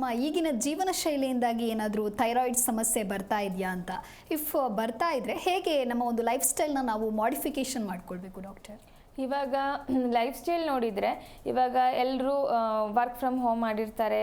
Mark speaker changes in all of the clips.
Speaker 1: ನಮ್ಮ ಈಗಿನ ಜೀವನ ಶೈಲಿಯಿಂದಾಗಿ ಏನಾದರೂ ಥೈರಾಯ್ಡ್ ಸಮಸ್ಯೆ ಬರ್ತಾ ಇದೆಯಾ ಅಂತ? ಇಫ್ ಬರ್ತಾ ಇದ್ರೆ ಹೇಗೆ ನಮ್ಮ ಒಂದು ಲೈಫ್ ಸ್ಟೈಲ್ನ ನಾವು ಮಾಡಿಫಿಕೇಶನ್ ಮಾಡ್ಕೊಳ್ಬೇಕು ಡಾಕ್ಟರ್
Speaker 2: ಇವಾಗ ಲೈಫ್ ಸ್ಟೈಲ್ ನೋಡಿದರೆ ಇವಾಗ ಎಲ್ಲರೂ ವರ್ಕ್ ಫ್ರಮ್ ಹೋಮ್ ಮಾಡಿರ್ತಾರೆ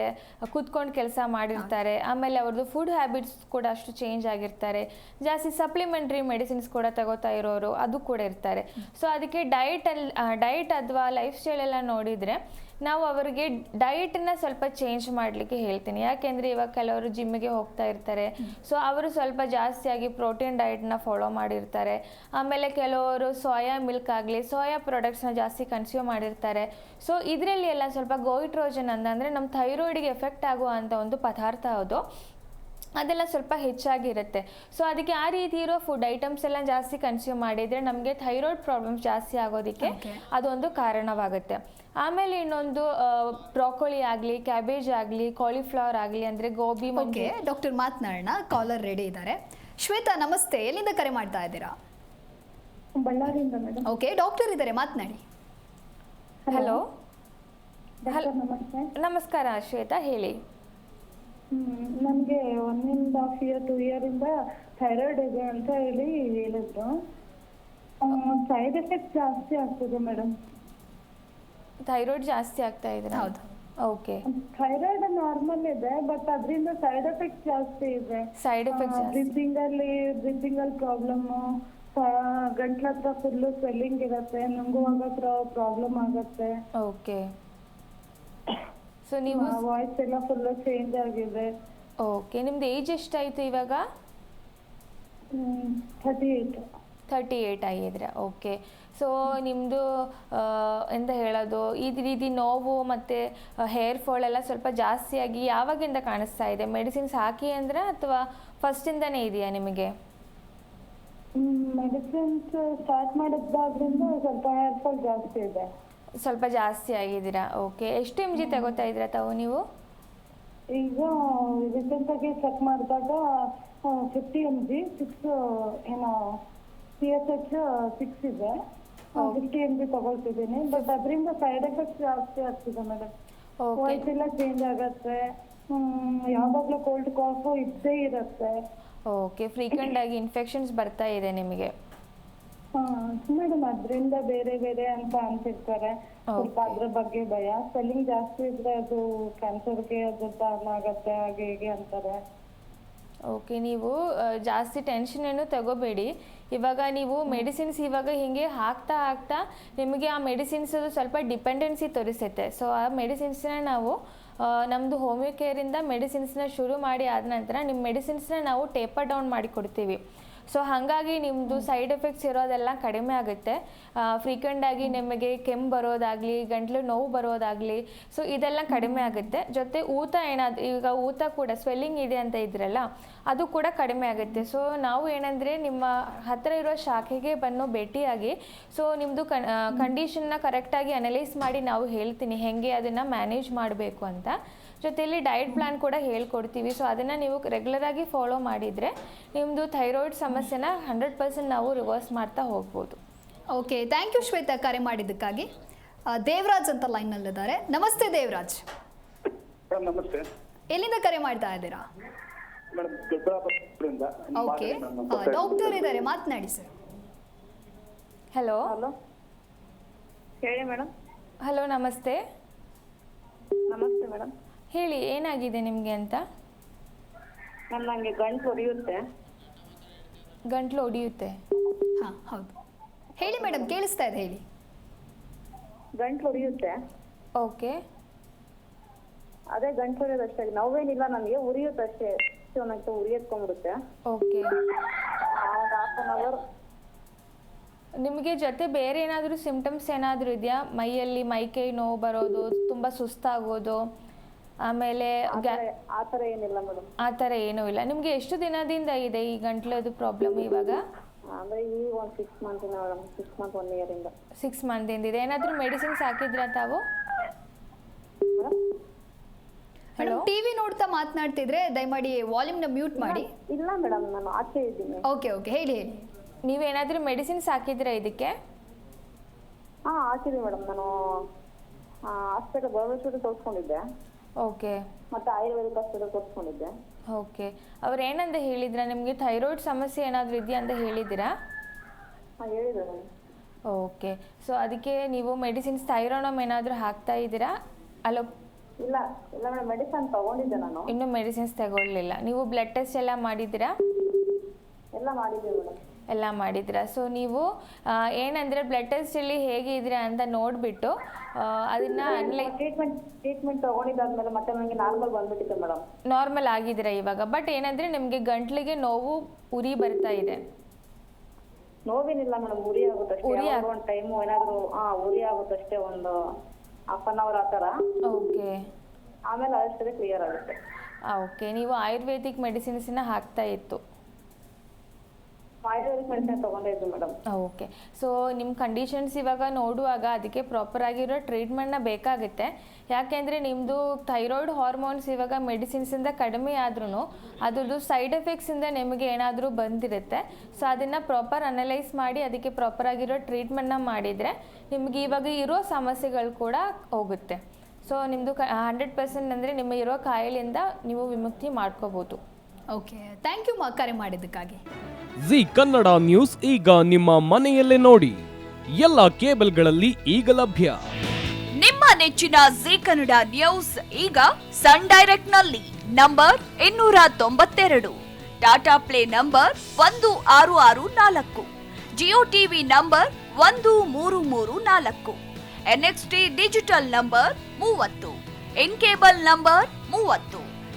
Speaker 2: ಕೂತ್ಕೊಂಡು ಕೆಲಸ ಮಾಡಿರ್ತಾರೆ ಆಮೇಲೆ ಅವ್ರದ್ದು ಫುಡ್ ಹ್ಯಾಬಿಟ್ಸ್ ಕೂಡ ಅಷ್ಟು ಚೇಂಜ್ ಆಗಿರ್ತಾರೆ ಜಾಸ್ತಿ ಸಪ್ಲಿಮೆಂಟ್ರಿ ಮೆಡಿಸಿನ್ಸ್ ಕೂಡ ತಗೋತಾ ಇರೋರು ಅದು ಕೂಡ ಇರ್ತಾರೆ. ಸೊ ಅದಕ್ಕೆ ಡಯಟಲ್ಲಿ ಡಯಟ್ ಅಥವಾ ಲೈಫ್ ಸ್ಟೈಲೆಲ್ಲ ನೋಡಿದರೆ ನಾವು ಅವರಿಗೆ ಡಯಟನ್ನ ಸ್ವಲ್ಪ ಚೇಂಜ್ ಮಾಡಲಿಕ್ಕೆ ಹೇಳ್ತೀನಿ. ಯಾಕೆಂದರೆ ಇವಾಗ ಕೆಲವರು ಜಿಮ್ಮಿಗೆ ಹೋಗ್ತಾ ಇರ್ತಾರೆ. ಸೊ ಅವರು ಸ್ವಲ್ಪ ಜಾಸ್ತಿಯಾಗಿ ಪ್ರೋಟೀನ್ ಡಯಟ್ನ ಫಾಲೋ ಮಾಡಿರ್ತಾರೆ. ಆಮೇಲೆ ಕೆಲವರು ಸೋಯಾ ಮಿಲ್ಕ್ ಆಗಲಿ ಸೋಯಾ ಪ್ರಾಡಕ್ಟ್ಸ್ನ ಜಾಸ್ತಿ ಕನ್ಸ್ಯೂಮ್ ಮಾಡಿರ್ತಾರೆ. ಸೊ ಇದರಲ್ಲಿ ಎಲ್ಲ ಸ್ವಲ್ಪ ಗೋಯಿಟ್ರೋಜನ್ ಅಂತಂದರೆ ನಮ್ಮ ಥೈರಾಯ್ಡಿಗೆ ಎಫೆಕ್ಟ್ ಆಗುವಂಥ ಒಂದು ಪದಾರ್ಥ ಅದು. ಅದೆಲ್ಲ ಸ್ವಲ್ಪ ಹೆಚ್ಚಾಗಿರುತ್ತೆ. ಸೊ ಅದಕ್ಕೆ ಆ ರೀತಿ ಇರೋ ಫುಡ್ ಐಟಮ್ಸ್ ಎಲ್ಲ ಜಾಸ್ತಿ ಕನ್ಸ್ಯೂಮ್ ಮಾಡಿದರೆ ನಮಗೆ ಥೈರಾಯ್ಡ್ ಪ್ರಾಬ್ಲಮ್ಸ್ ಜಾಸ್ತಿ ಆಗೋದಕ್ಕೆ. ಅದೊಂದು ಕಾರಣವಾಗುತ್ತೆ. ಆಮೇಲೆ ಇನ್ನೊಂದು ಬ್ರಾಕೊಳಿ ಆಗಲಿ ಕ್ಯಾಬೇಜ್ ಆಗಲಿ ಕಾಲಿಫ್ಲವರ್ ಆಗಲಿ ಅಂದರೆ ಗೋಬಿ
Speaker 1: ಓಕೆ ಡಾಕ್ಟರ್ ಮಾತನಾಡೋಣ ಕಾಲರ್ ರೆಡಿ ಇದ್ದಾರೆ ಶ್ವೇತಾ ನಮಸ್ತೆ ಎಲ್ಲಿಂದ ಕರೆ ಮಾಡ್ತಾ ಇದ್ದೀರಾ?
Speaker 3: ಬಳ್ಳಾರಿಯಿಂದ ಮೇಡಮ್.
Speaker 1: ಓಕೆ ಡಾಕ್ಟರ್ ಇದ್ದಾರೆ ಮಾತನಾಡಿ.
Speaker 2: ಹಲೋ.
Speaker 3: ಹಲೋ. ನಮಸ್ತೆ.
Speaker 2: ನಮಸ್ಕಾರ ಶ್ವೇತಾ ಹೇಳಿ.
Speaker 3: ನನಗೆ one and half year to ಇಯರಿಂದ thyroid ಇದೆ ಅಂತ ಹೇಳಿ ಹೇಳಿದ್ರು. ಸೈಡ್ ಎಫೆಕ್ಟ್ ಜಾಸ್ತಿ ಆಗ್ತದೆ ಮೇಡಮ್.
Speaker 2: ಥೈರಾಯ್ಡ್ ಜಾಸ್ತಿ ಆಗ್ತಾ ಇದೆ
Speaker 1: ಹೌದು.
Speaker 2: ಓಕೆ
Speaker 3: ಥೈರಾಯ್ಡ್ ನಾರ್ಮಲ್ ಇದೆ ಬಟ್ ಅದರಿಂದ ಸೈಡ್ ಎಫೆಕ್ಟ್ ಜಾಸ್ತಿ ಇದೆ.
Speaker 2: ಸೈಡ್ ಎಫೆಕ್ಟ್ ಜಾಸ್ತಿ.
Speaker 3: ಬ್ರೀತಿಂಗ್ ಅಲ್ಲಿ ಬ್ರೀತಿಂಗ್ ಅಲ್ಲಿ ಪ್ರಾಬ್ಲಮ್ ಗಂಟ್ಲ ಹತ್ರ ಫುಲ್ಲು ಸ್ವೆಲ್ಲಿಂಗ್ ಇರುತ್ತೆ ನುಂಗುವಾಗ ಪ್ರಾಬ್ಲಮ್ ಆಗುತ್ತೆ.
Speaker 2: ಓಕೆ ಸೊ ನೀವು
Speaker 3: ವಾಯ್ಸ್ ಎಲ್ಲ ಫುಲ್ ಚೇಂಜ್ ಆಗಿದೆ.
Speaker 2: ಓಕೆ ನಿಮ್ದು ಏಜ್ ಎಷ್ಟಾಯ್ತು ಇವಾಗ?
Speaker 3: ಥರ್ಟಿ ಏಯ್ಟ್
Speaker 2: ಥರ್ಟಿ ಏಯ್ಟ್ ಆಗಿದ್ರೆ ಓಕೆ ಸೊ ನಿಮ್ಮದು ಎಂತ ಹೇಳೋದು? ಈ ರೀತಿ ನೋವು ಮತ್ತು ಹೇರ್ ಫಾಲ್ ಎಲ್ಲ ಸ್ವಲ್ಪ ಜಾಸ್ತಿಯಾಗಿ ಯಾವಾಗಿಂದ ಕಾಣಿಸ್ತಾ ಇದೆ? ಮೆಡಿಸಿನ್ಸ್ ಹಾಕಿ ಅಂದರೆ ಅಥವಾ ಫಸ್ಟಿಂದನೇ ಇದೆಯಾ ನಿಮಗೆ?
Speaker 3: ಮೆಡಿಸಿನ್ಸ್ ಸ್ಟಾರ್ಟ್ ಮಾಡಿದ್ದಾದ್ರಿಂದ ಸ್ವಲ್ಪ ಹೇರ್ ಫಾಲ್ ಜಾಸ್ತಿ ಇದೆ.
Speaker 2: ಸ್ವಲ್ಪ ಜಾಸ್ತಿ ಆಗಿದ್ದೀರಾ? ಓಕೆ ಎಷ್ಟು ಎಂ ಜಿ ತಗೋತಾ ಇದ್ದೀರಾ ತಾವು ನೀವು?
Speaker 3: ಈಗ ರೀಸೆಂಟ್ ಆಗಿ ಚೆಕ್ ಮಾಡಿದಾಗ ಫಿಫ್ಟಿ ಎಂ ಜಿ ಸಿಕ್ಸ್ ಏನೋ ಸಿ ಎಸ್ ಎಚ್ ಸಿಕ್ಸ್ ಇದೆ. ಫಿಫ್ಟಿ ಎಂ ಜಿ ತಗೊಳ್ತಿದ್ದೀನಿ. ಬಟ್ ಅದರಿಂದ ಸೈಡ್ ಎಫೆಕ್ಟ್ ಜಾಸ್ತಿ ಆಗ್ತಿದೆ ಮೇಡಮ್ ವಾಯ್ಸ್ ಎಲ್ಲ ಚೇಂಜ್ ಆಗತ್ತೆ. ಹ್ಮ್, ಯಾವಾಗ್ಲೂ ಕೋಲ್ಡ್ ಕಾಫು ಇದ್ದೇ ಇರತ್ತೆ.
Speaker 2: ಓಕೆ ಫ್ರೀಕ್ವೆಂಟ್ ಆಗಿ ಇನ್ಫೆಕ್ಷನ್ಸ್ ಬರ್ತಾ ಇದೆ ನಿಮಗೆ.
Speaker 3: ಮೇಡಮ್ ಅದರಿಂದ ಬೇರೆ ಬೇರೆ ಅಂತ ಅನ್ಸಿರ್ತಾರೆ. ಸ್ವಲ್ಪ ಅದ್ರ ಬಗ್ಗೆ ಭಯ. ಸ್ವೆಲ್ಲಿಂಗ್ ಜಾಸ್ತಿ ಇದ್ರೆ ಅದು ಕ್ಯಾನ್ಸರ್ಗೆ ಅದು ಕಾರಣ ಆಗತ್ತೆ ಹಾಗೆ ಹೀಗೆ ಅಂತಾರೆ.
Speaker 2: ಓಕೆ ನೀವು ಜಾಸ್ತಿ ಟೆನ್ಷನ್ ಏನು ತಗೋಬೇಡಿ. ಇವಾಗ ನೀವು ಮೆಡಿಸಿನ್ಸ್ ಇವಾಗ ಹೀಗೆ ಹಾಕ್ತಾ ಹಾಕ್ತಾ ನಿಮಗೆ ಆ ಮೆಡಿಸಿನ್ಸ್ ಸ್ವಲ್ಪ ಡಿಪೆಂಡೆನ್ಸಿ ತೋರಿಸುತ್ತೆ. ಸೊ ಆ ಮೆಡಿಸಿನ್ಸ್ನ ನಾವು ನಮ್ಮದು ಹೋಮಿಯೋ ಕೇರಿಂದ ಮೆಡಿಸಿನ್ಸ್ನ ಶುರು ಮಾಡಿ ಆದ ನಂತರ ನಿಮ್ಮ ಮೆಡಿಸಿನ್ಸ್ನ ನಾವು ಟೇಪರ್ ಡೌನ್ ಮಾಡಿ ಕೊಡ್ತೀವಿ. ಸೊ ಹಾಗಾಗಿ ನಿಮ್ಮದು ಸೈಡ್ ಎಫೆಕ್ಟ್ಸ್ ಇರೋದೆಲ್ಲ ಕಡಿಮೆ ಆಗುತ್ತೆ. ಫ್ರೀಕ್ವೆಂಟ್ ಆಗಿ ನಿಮಗೆ ಕೆಮ್ಮು ಬರೋದಾಗಲಿ, ಗಂಟ್ಲು ನೋವು ಬರೋದಾಗಲಿ ಸೊ ಇದೆಲ್ಲ ಕಡಿಮೆ ಆಗುತ್ತೆ. ಜೊತೆ ಊತ ಏನಾದ್ರು ಈಗ ಊತ ಕೂಡ ಸ್ವೆಲ್ಲಿಂಗ್ ಇದೆ ಅಂತ ಇದ್ರಲ್ಲ, ಅದು ಕೂಡ ಕಡಿಮೆ ಆಗುತ್ತೆ. ಸೊ ನಾವು ಏನಂದರೆ ನಿಮ್ಮ ಹತ್ತಿರ ಇರೋ ಶಾಖೆಗೆ ಬಂದು ಭೇಟಿಯಾಗಿ ಸೊ ನಿಮ್ಮದು ಕಂಡೀಷನ್ನ ಕರೆಕ್ಟಾಗಿ ಅನಲೈಸ್ ಮಾಡಿ ನಾವು ಹೇಳ್ತೀನಿ, ಹೇಗೆ ಅದನ್ನು ಮ್ಯಾನೇಜ್ ಮಾಡಬೇಕು ಅಂತ. ಜೊತೆಯಲ್ಲಿ ಡಯಟ್ ಪ್ಲಾನ್ ಕೂಡ ಹೇಳ್ಕೊಡ್ತೀವಿ. ಸೊ ಅದನ್ನು ನೀವು ರೆಗ್ಯುಲರ್ ಆಗಿ ಫಾಲೋ ಮಾಡಿದರೆ ನಿಮ್ಮದು ಥೈರಾಯ್ಡ್ ಸಮಸ್ಯೆನ ಹಂಡ್ರೆಡ್ ಪರ್ಸೆಂಟ್ ನಾವು ರಿವರ್ಸ್ ಮಾಡ್ತಾ ಹೋಗ್ಬೋದು.
Speaker 1: ಓಕೆ ಥ್ಯಾಂಕ್ ಯು ಶ್ವೇತಾ ಕರೆ ಮಾಡಿದ್ದಕ್ಕಾಗಿ. ದೇವರಾಜ್ ಅಂತ ಲೈನ್ನಲ್ಲಿದ್ದಾರೆ ನಮಸ್ತೆ ದೇವರಾಜ್.
Speaker 4: ನಮಸ್ತೆ.
Speaker 1: ಎಲ್ಲಿಂದ ಕರೆ ಮಾಡ್ತಾ ಇದ್ದೀರಾ? ಓಕೆ ಡಾಕ್ಟರ್ ಇದ್ದಾರೆ. ಮಾತನಾಡಿ ಸರ್.
Speaker 2: ಹಲೋ
Speaker 3: ಹಲೋ ಹೇಳಿ ಮೇಡಮ್.
Speaker 2: ಹಲೋ ನಮಸ್ತೆ.
Speaker 3: ನಮಸ್ತೆ ಮೇಡಮ್.
Speaker 2: ಹೇಳಿ ಏನಾಗಿದೆ ನಿಮಗೆ ಅಂತ?
Speaker 3: ಮ್ಯಾಮ್ ನನಗೆ ಗಂಟು ಉರಿಯುತ್ತೆ
Speaker 2: ಗಂಟ್ಲು ಒಡೆಯುತ್ತೆ
Speaker 1: ಹಾಂ ಹೌದು. ಹೇಳಿ ಮೇಡಮ್ ಕೇಳಿಸ್ತಾ ಇದೆ ಹೇಳಿ.
Speaker 3: ಗಂಟು ಉರಿಯುತ್ತೆ
Speaker 2: ಓಕೆ.
Speaker 3: ಅದೇ ಗಂಟು ಅಷ್ಟೇ ನೋವೇನಿಲ್ಲ ನನಗೆ ಉರಿಯುತ್ತೆ ಅಷ್ಟೇ. ನನಗೆ ಉರಿಯತ್ಕೊಂಡ್ಬಿಡುತ್ತೆ.
Speaker 2: ಓಕೆ.
Speaker 3: ಹಾಫ್ ಅನ್ ಅವರ್
Speaker 2: ನಿಮಗೆ ಜೊತೆ ಬೇರೆ ಏನಾದರೂ ಸಿಂಪ್ಟಮ್ಸ್ ಏನಾದರೂ ಇದೆಯಾ? ಮೈಯಲ್ಲಿ ಮೈಕೈ ನೋವು ಬರೋದು ತುಂಬ ಸುಸ್ತಾಗೋದು? ಆಮೇಲೆ ಆತರ
Speaker 3: ಆ ಥರ ಏನಿಲ್ಲ ಮೇಡಮ್.
Speaker 2: ಆತರ ಥರ ಏನೂ ಇಲ್ಲ. ನಿಮ್ಗೆ ಎಷ್ಟು ದಿನದಿಂದ ಇದೆ ಈ ಗಂಟ್ಲದು ಪ್ರಾಬ್ಲಮ್ ಇವಾಗ?
Speaker 3: ಅಂದರೆ ಈಗ ಒಂದ್ ಸಿಕ್ಸ್ ಮಂತಿನ ಮೇಡಮ್ ಸಿಕ್ಸ್ ಮಂತ್ ಒನ್ ಇಯರಿಂದ
Speaker 2: ಸಿಕ್ಸ್ ಮಂತಿಂದ ಇದೆ ಏನಾದ್ರೂ ಮೆಡಿಸಿನ್ಸ್ ಹಾಕಿದ್ರಾ ತಾವು?
Speaker 1: ಮೇಡಮ್ ಟಿವಿ ನೋಡ್ತಾ ಮಾತನಾಡ್ತಿದ್ರೆ ದಯಮಾಡಿ ವಾಲ್ಯೂಮ್ನ ಮ್ಯೂಟ್ ಮಾಡಿ.
Speaker 3: ಇಲ್ಲ ಮೇಡಮ್ ನಾನು ಆಚೆ ಇದ್ದೀನಿ.
Speaker 1: ಓಕೆ ಓಕೆ ಹೇಳಿ ಹೇಳಿ.
Speaker 2: ನೀವೇನಾದ್ರೂ ಮೆಡಿಸಿನ್ಸ್ ಹಾಕಿದ್ರಾ ಇದಕ್ಕೆ?
Speaker 3: ಹಾಂ ಹಾಕಿದೆ ಮೇಡಮ್. ನಾನು ಹಾಸ್ಪಿಟಲ್ ಗೌರ್ಮೆಂಟ್ ತೋರಿಸ್ಕೊಂಡಿದ್ದೆ.
Speaker 2: ಓಕೆ.
Speaker 5: ಮತ್ತೆ ಆಯುರ್ವೇದಿಕ್ ಔಷಧ ಕೊಡ್ಸ್ಕೊಂಡಿದ್ದೆ
Speaker 2: ಓಕೆ. ಅವ್ರು ಏನಂತ ಹೇಳಿದ್ರಾ? ನಿಮಗೆ ಥೈರಾಯ್ಡ್ ಸಮಸ್ಯೆ ಏನಾದರೂ ಇದೆಯಾ ಅಂತ ಹೇಳಿದ್ದೀರಾ?
Speaker 5: ಹಾಂ ಹೇಳಿದ್ರು
Speaker 2: ಓಕೆ. ಸೊ ಅದಕ್ಕೆ ನೀವು ಮೆಡಿಸಿನ್ಸ್ ಥೈರೋನಮ್ ಏನಾದರೂ ಹಾಕ್ತಾ ಇದ್ದೀರಾ? ಅಲೋ
Speaker 5: ಇಲ್ಲ ಇಲ್ಲ ಮೇಡಮ್ ಮೆಡಿಸನ್ ತಗೊಂಡಿದ್ದೆ ನಾನು.
Speaker 2: ಇನ್ನೂ ಮೆಡಿಸಿನ್ಸ್ ತಗೊಳ್ಳಿಲ್ಲ. ನೀವು ಬ್ಲಡ್ ಟೆಸ್ಟ್ ಎಲ್ಲ ಮಾಡಿದ್ದೀರಾ?
Speaker 5: ಎಲ್ಲ ಮಾಡಿದ್ದೆ ಮೇಡಮ್
Speaker 2: ಎಲ್ಲ ಮಾಡಿದ್ರ ಸೊ ನೀವು ಏನಂದ್ರೆ ಬ್ಲಡ್ ಟೆಸ್ಟ್ ಟೆಸ್ಟಲ್ಲಿ ಹೇಗಿದ್ದೀರಾ ಅಂತ ನೋಡಿಬಿಟ್ಟು ಅದನ್ನು ಅನ್ಲೈ
Speaker 5: ಟ್ರೀಟ್ಮೆಂಟ್ ಟ್ರೀಟ್ಮೆಂಟ್ ತಗೊಂಡಿದ್ದಾದ್ಮೇಲೆ ಮತ್ತೆ ನನಗೆ ನಾರ್ಮಲ್ ಬಂದ್ಬಿಟ್ಟಿತ್ತು ಮೇಡಮ್
Speaker 2: ನಾರ್ಮಲ್ ಆಗಿದ್ದೀರಾ ಇವಾಗ? ಬಟ್ ಏನಂದ್ರೆ ನಿಮ್ಗೆ ಗಂಟ್ಲಿಗೆ ನೋವು ಉರಿ ಬರ್ತಾ ಇದೆ.
Speaker 5: ನೋವೇನಿಲ್ಲ ಮೇಡಮ್ ಉರಿ ಆಗುತ್ತಷ್ಟೇ.
Speaker 2: ಉರಿ
Speaker 5: ಯಾವಾಗೋ ಒಂದು ಟೈಮು ಏನಾದರೂ ಹಾಂ ಉರಿ ಆಗುತ್ತಷ್ಟೇ ಒಂದು ಹಾಫ್ ಅನ್ ಅವರ್ ಆ ಥರ.
Speaker 2: ಓಕೆ
Speaker 5: ಆಮೇಲೆ ಅಷ್ಟೇ ಕ್ಲಿಯರ್ ಆಗುತ್ತೆ.
Speaker 2: ಓಕೆ ನೀವು ಆಯುರ್ವೇದಿಕ್ ಮೆಡಿಸಿನ್ಸನ್ನ ಹಾಕ್ತಾ ಇತ್ತು
Speaker 5: ಆಯುರ್ವೇದಿಕ್ ಮೆಡಿಸಿನ್ ತಗೊಂಡೇ ಇದ್ದು ಮೇಡಮ್
Speaker 2: ಓಕೆ ಸೊ ನಿಮ್ಮ ಕಂಡೀಷನ್ಸ್ ಇವಾಗ ನೋಡುವಾಗ ಅದಕ್ಕೆ ಪ್ರಾಪರ್ ಆಗಿರೋ ಟ್ರೀಟ್ಮೆಂಟ್ನ ಬೇಕಾಗುತ್ತೆ. ಯಾಕೆಂದರೆ ನಿಮ್ಮದು ಥೈರಾಯ್ಡ್ ಹಾರ್ಮೋನ್ಸ್ ಇವಾಗ ಮೆಡಿಸಿನ್ಸಿಂದ ಕಡಿಮೆ ಆದ್ರೂ ಅದ್ರದ್ದು ಸೈಡ್ ಎಫೆಕ್ಟ್ಸಿಂದ ನಿಮಗೆ ಏನಾದರೂ ಬಂದಿರುತ್ತೆ. ಸೊ ಅದನ್ನು ಪ್ರಾಪರ್ ಅನಲೈಸ್ ಮಾಡಿ ಅದಕ್ಕೆ ಪ್ರಾಪರ್ ಆಗಿರೋ ಟ್ರೀಟ್ಮೆಂಟ್ನ ಮಾಡಿದರೆ ನಿಮಗೆ ಇವಾಗ ಇರೋ ಸಮಸ್ಯೆಗಳು ಕೂಡ ಹೋಗುತ್ತೆ. ಸೊ ನಿಮ್ಮದು ಹಂಡ್ರೆಡ್ ಪರ್ಸೆಂಟ್ ಅಂದರೆ ನಿಮ್ಮ ಇರೋ ಕಾಯಿಲೆಯಿಂದ ನೀವು ವಿಮುಕ್ತಿ ಮಾಡ್ಕೋಬೋದು.
Speaker 1: ಓಕೆ ಥ್ಯಾಂಕ್ ಯು ಮಾ ಕರೆ ಮಾಡಿದ್ದಕ್ಕಾಗಿ.
Speaker 6: ಜಿ ಕನ್ನಡ ನ್ಯೂಸ್ ಈಗ ನಿಮ್ಮ ಮನೆಯಲ್ಲೇ ನೋಡಿ. ಎಲ್ಲ ಕೇಬಲ್ಗಳಲ್ಲಿ ಈಗ ಲಭ್ಯ.
Speaker 7: ನಿಮ್ಮ ನೆಚ್ಚಿನ ಜಿ ಕನ್ನಡ ನ್ಯೂಸ್ ಈಗ ಸನ್ ಡೈರೆಕ್ಟ್ನಲ್ಲಿ ನಂಬರ್ ಇನ್ನೂರ ತೊಂಬತ್ತೆರಡು. ಟಾಟಾ ಪ್ಲೇ ನಂಬರ್ ಒಂದು ಆರು ಆರು ನಾಲ್ಕು. ಜಿಯೋ ಟಿವಿ ನಂಬರ್ ಒಂದು ಮೂರು ಮೂರು ನಾಲ್ಕು. ಎನ್ಎಕ್ಸ್ಟಿ ಡಿಜಿಟಲ್ ನಂಬರ್ ಮೂವತ್ತು. ಇನ್ ಕೇಬಲ್ ನಂಬರ್ ಮೂವತ್ತು.